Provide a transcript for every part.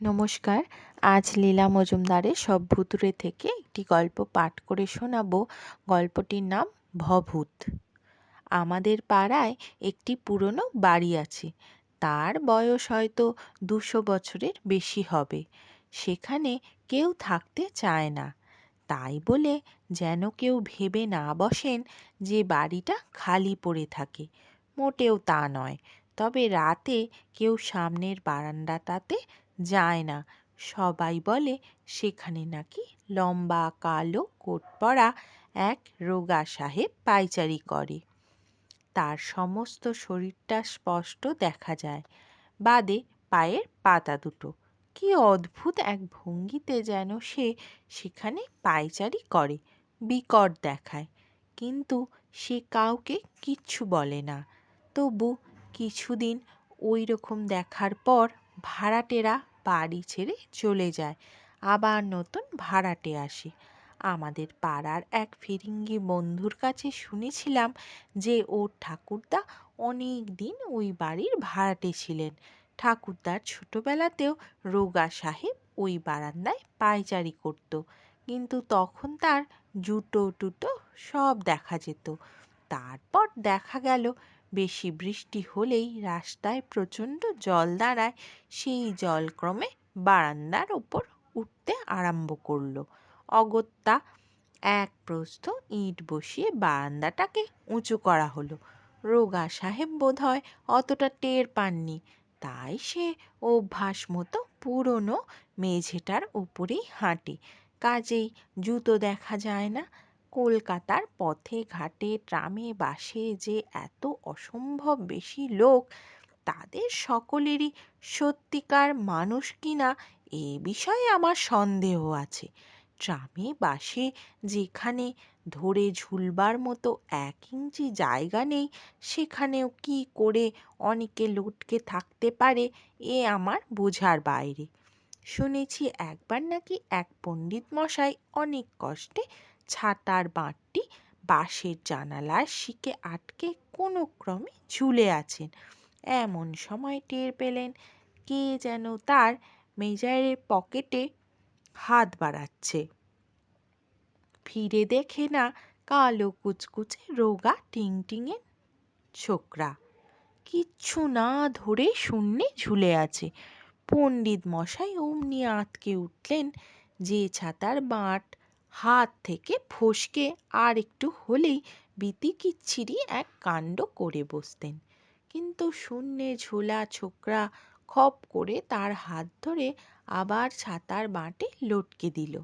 নমস্কার, আজ লীলা মজুমদারের সব ভুতুরে থেকে একটি গল্প পাঠ করে শোনাব। গল্পটির নাম ভভূত। আমাদের পাড়ায় একটি পুরনো বাড়ি আছে। তার বয়স হয়তো দুশো বছরের বেশি হবে। সেখানে কেউ থাকতে চায় না। তাই বলে যেন কেউ ভেবে না বসেন যে বাড়িটা খালি পড়ে থাকে। মোটেও তা নয়। তবে রাতে কেউ সামনের বারান্দাটাতে যায় না। সবাই বলে, সেখানে নাকি লম্বা, কালো, কোট পরা এক রোগা সাহেব পায়চারি করে। তার সমস্ত শরীরটা স্পষ্ট দেখা যায়। বাদে পায়ের পাতা দুটো। কি অদ্ভুত এক ভঙ্গিতে যেন সে সেখানে পায়চারি করে, বিকট দেখায়। কিন্তু সে কাউকে কিচ্ছু বলে না। তবু কিছুদিন ওই রকম দেখার পর ভাড়াটেরা বাড়ি ছেড়ে চলে যায়। আবার নতুন ভাড়াটে আসে। আমাদের পাড়ার এক ফিরিঙ্গি বন্ধুর কাছে শুনেছিলাম যে ওর ঠাকুরদা অনেক দিন ওই বাড়ির ভাড়াটে ছিলেন। ঠাকুরদার ছোটবেলাতেও রোগা সাহেব ওই বারান্দায় পায়চারি করত। কিন্তু তখন তার জুতো টুটো সব দেখা যেত। তারপর দেখা গেল বেশি বৃষ্টি হলেই রাস্তায় প্রচণ্ড জল দাঁড়ায়, সেই জল ক্রমে বারান্দার ওপর উঠতে আরম্ভ করল। অগত্যা এক প্রস্থ ইট বসিয়ে বারান্দাটাকে উঁচু করা হলো। রোগা সাহেব বোধ হয় অতটা টের পাননি। তাই সে অভ্যাস মতো পুরনো মেঝেটার উপরেই হাঁটে। কাজেই জুতো দেখা যায় না কলকাতার পথে, ঘাটে, ট্রামে, বাসে যে এত অসম্ভব বেশি লোক, তাদের সকলেরই সত্যিকার মানুষ কিনা এ বিষয়ে আমার সন্দেহ আছে। ট্রামে, বাসে যেখানে ধরে ঝুলবার মতো এক ইঞ্চি জায়গা নেই, সেখানেও কি করে অনেকে লটকে থাকতে পারে এ আমার বোঝার বাইরে। শুনেছি একবার নাকি এক পণ্ডিত মশাই অনেক কষ্টে ছাতার বাঁটটি বাঁশের জানালার শিকে আটকে কোনো ক্রমে ঝুলে আছেন। এমন সময় টের পেলেন কে যেন তার মেজারের পকেটে হাত বাড়াচ্ছে। ফিরে দেখে না কালো কুচকুচে রোগা টিংটিঙে ছোকরা। কিচ্ছু না ধরে শূন্যে ঝুলে আছে। পণ্ডিত মশাই অমনি আঁতকে উঠলেন যে ছাতার বাঁট হাত থেকে ফসকে আর একটু হলেই বিতিকিচ্ছিরি এক কাণ্ড করে বসতেন। কিন্তু শূন্যে ঝোলা ছোকরা খপ করে তার হাত ধরে আবার ছাতার বাঁটে লটকে দিল।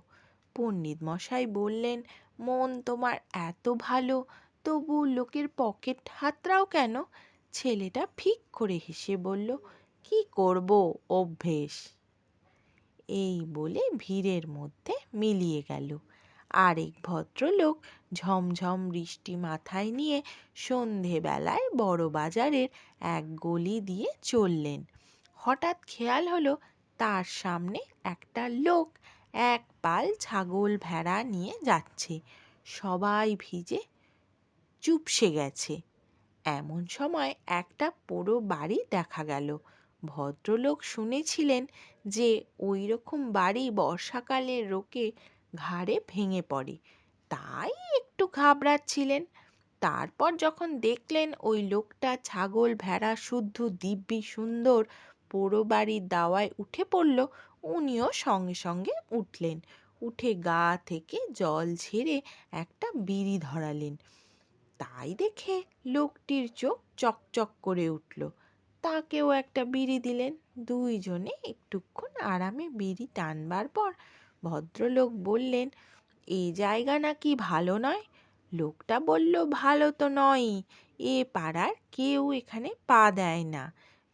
পণ্ডিত মশাই বললেন, মন তোমার এত ভালো, তবু লোকের পকেট হাতড়াও কেন? ছেলেটা ফিক করে হেসে বলল, কি করব, অভ্যেস? এই বলে ভিড়ের মধ্যে মিলিয়ে গেল। আরেক ভদ্রলোক ঝমঝম বৃষ্টি মাথায় নিয়ে সন্ধেবেলায় বড় বাজারের এক গলি দিয়ে চললেন। হঠাৎ খেয়াল হলো, তার সামনে একটা লোক এক পাল ছাগল ভেড়া নিয়ে যাচ্ছে। সবাই ভিজে চুপসে গেছে। এমন সময় একটা পোড়ো বাড়ি দেখা গেল। ভদ্রলোক শুনেছিলেন যে ওই রকম বাড়ি বর্ষাকালে রোকে ঘাড়ে ভেঙে পড়ে। তাই একটু ঘাবড়াচ্ছিলেন। তারপর যখন দেখলেন ওই লোকটা ছাগল ভেড়া, শুদ্ধ, দিব্যি, সুন্দর পোড়ো বাড়ির দাওয়ায় উঠে পড়ল, উনিও সঙ্গে সঙ্গে উঠলেন। উঠে গা থেকে জল ঝেড়ে একটা বিড়ি ধরালেন। তাই দেখে লোকটির চোখ চকচক করে উঠল। তাকেও একটা বিড়ি দিলেন। দুইজনে একটুক্ষণ আরামে বিড়ি টানবার পর ভদ্রলোক বললেন, এ জায়গা নাকি ভালো নয়? লোকটা বলল, ভালো তো নয়ই, এ পাড়ার কেউ এখানে পা দেয় না,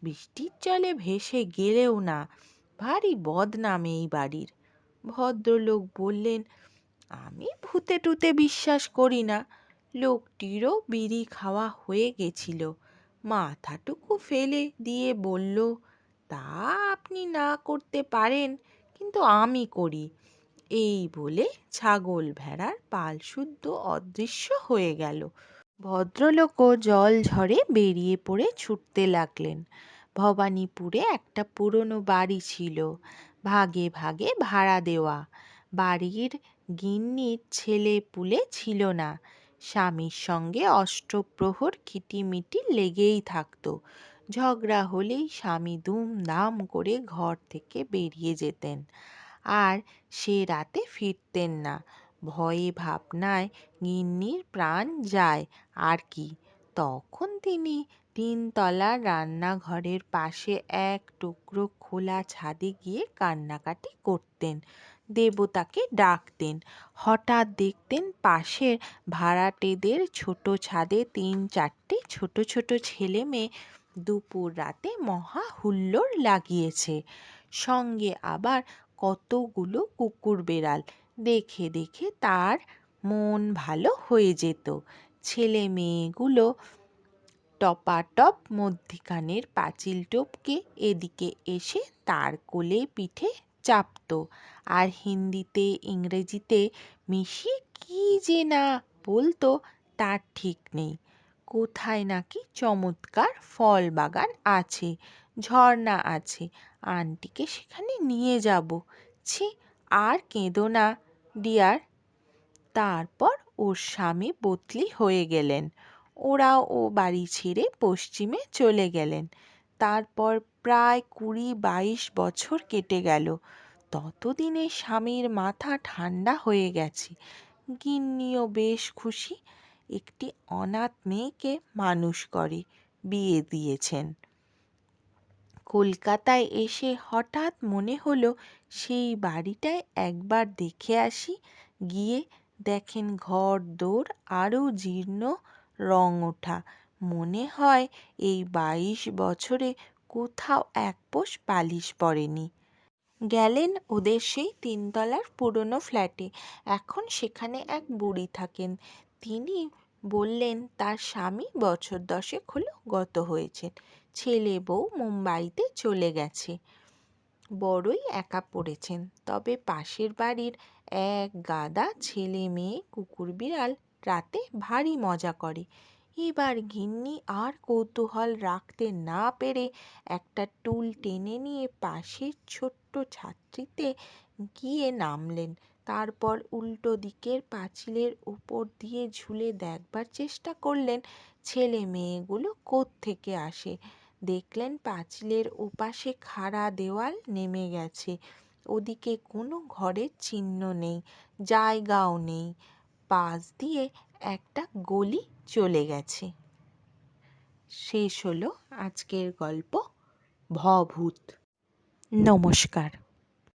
বৃষ্টির জলে ভেসে গেলেও না, ভারী বদনাম এই বাড়ির। ভদ্রলোক বললেন, আমি ভূতে টুতে বিশ্বাস করি না, লোকটিরও বিড়ি খাওয়া হয়ে গেছিল, মাথাটুকু ফেলে দিয়ে বলল, তা আপনি না করতে পারেন, কিন্তু আমি করি এই বলে ছাগল ভেড়ার পাল শুদ্ধ অদৃশ্য হয়ে গেল। ভদ্রলোকও জল ঝড়ে বেরিয়ে পড়ে ছুটতে লাগলেন। ভবানীপুরে একটা পুরনো বাড়ি ছিল, ভাগে ভাগে ভাড়া দেওয়া। বাড়ির গিন্নির ছেলে পুলে ছিল না। স্বামীর সঙ্গে অষ্টপ্রহর খিটিমিটি লেগেই থাকতো। ঝগড়া হলেই স্বামী দুমদাম করে ঘর থেকে বেরিয়ে যেতেন। আর সে রাতে ফিরতেন না। ভয়ে ভাবনায় গিন্নির প্রাণ যায়। আর কি? তখন তিনি তিনতলা রান্নাঘরের পাশে এক টুকরো খোলা ছাদে গিয়ে কান্নাকাটি করতেন। দেবতাকে ডাকতেন। হঠাৎ দেখতেন পাশের ভাড়াটেদের ছোট ছাদে তিন চারটে ছোট ছোট ছেলে মেয়ে দুপুর রাতে মহা হুল্লোড় লাগিয়েছে। সঙ্গে আবার কতগুলো কুকুর বেড়াল। দেখে দেখে তার মন ভালো হয়ে যেত। ছেলে মেয়েগুলো টপাটপ মধ্যিখানের পাঁচিল টপকে এদিকে এসে তার কোলে পিঠে চাপতো। আর হিন্দিতে, ইংরেজিতে মিশিয়ে কী যে না বলতো তার ঠিক নেই। কোথায় নাকি চমৎকার ফল বাগান আছে, ঝর্ণা আছে। আন্টিকে সেখানে নিয়ে যাব। ছি, আর কেঁদো না, ডিয়ার। তারপর ওর স্বামী বদলি হয়ে গেলেন। ওরা ও বাড়ি ছেড়ে পশ্চিমে চলে গেলেন। তারপর প্রায় কুড়ি বাইশ বছর কেটে গেল। ততদিনে স্বামীর মাথা ঠান্ডা হয়ে গেছে। গিন্নিও বেশ খুশি। একটি অনাথ মেয়েকে মানুষ করে বিয়ে দিয়েছেন। কলকাতায় এসে হঠাৎ মনে হলো সেই বাড়িটায় একবার দেখে আসি। গিয়ে দেখেন ঘর, দোর আরও জীর্ণ রং ওঠা। মনে হয় এই বাইশ বছরে কোথাও এক পোষ পালিশ পড়েনি। গেলেন ওদের সেই তিনতলার পুরনো ফ্ল্যাটে। এখন সেখানে এক বুড়ি থাকেন। তিনি বললেন, তার স্বামী বছর দশেক হলো গত হয়েছেন ছেলে বউ মুম্বাইতে চলে গেছে। বড়ই একা পড়েছেন, তবে পাশের বাড়ির এক গাদা ছেলে মেয়ে কুকুর বিড়াল রাতে ভারী মজা করে। এবার গিন্নি আর কৌতূহল রাখতে না পেরে একটা টুল টেনে নিয়ে পাশের ছোট্ট ছাত্রীতে গিয়ে নামলেন। তারপর উল্টো দিকের পাঁচিলের উপর দিয়ে ঝুলে দেখবার চেষ্টা করলেন ছেলে মেয়েগুলো কোত্থেকে আসে। দেখলেন পাঁচিলের ওপাশে খাড়া দেওয়াল নেমে গেছে। ওদিকে কোনো ঘরের চিহ্ন নেই, জায়গাও নেই। পাশ দিয়ে একটা গলি চলে গেছে। শেষ হলো আজকের গল্প ভভূত। নমস্কার।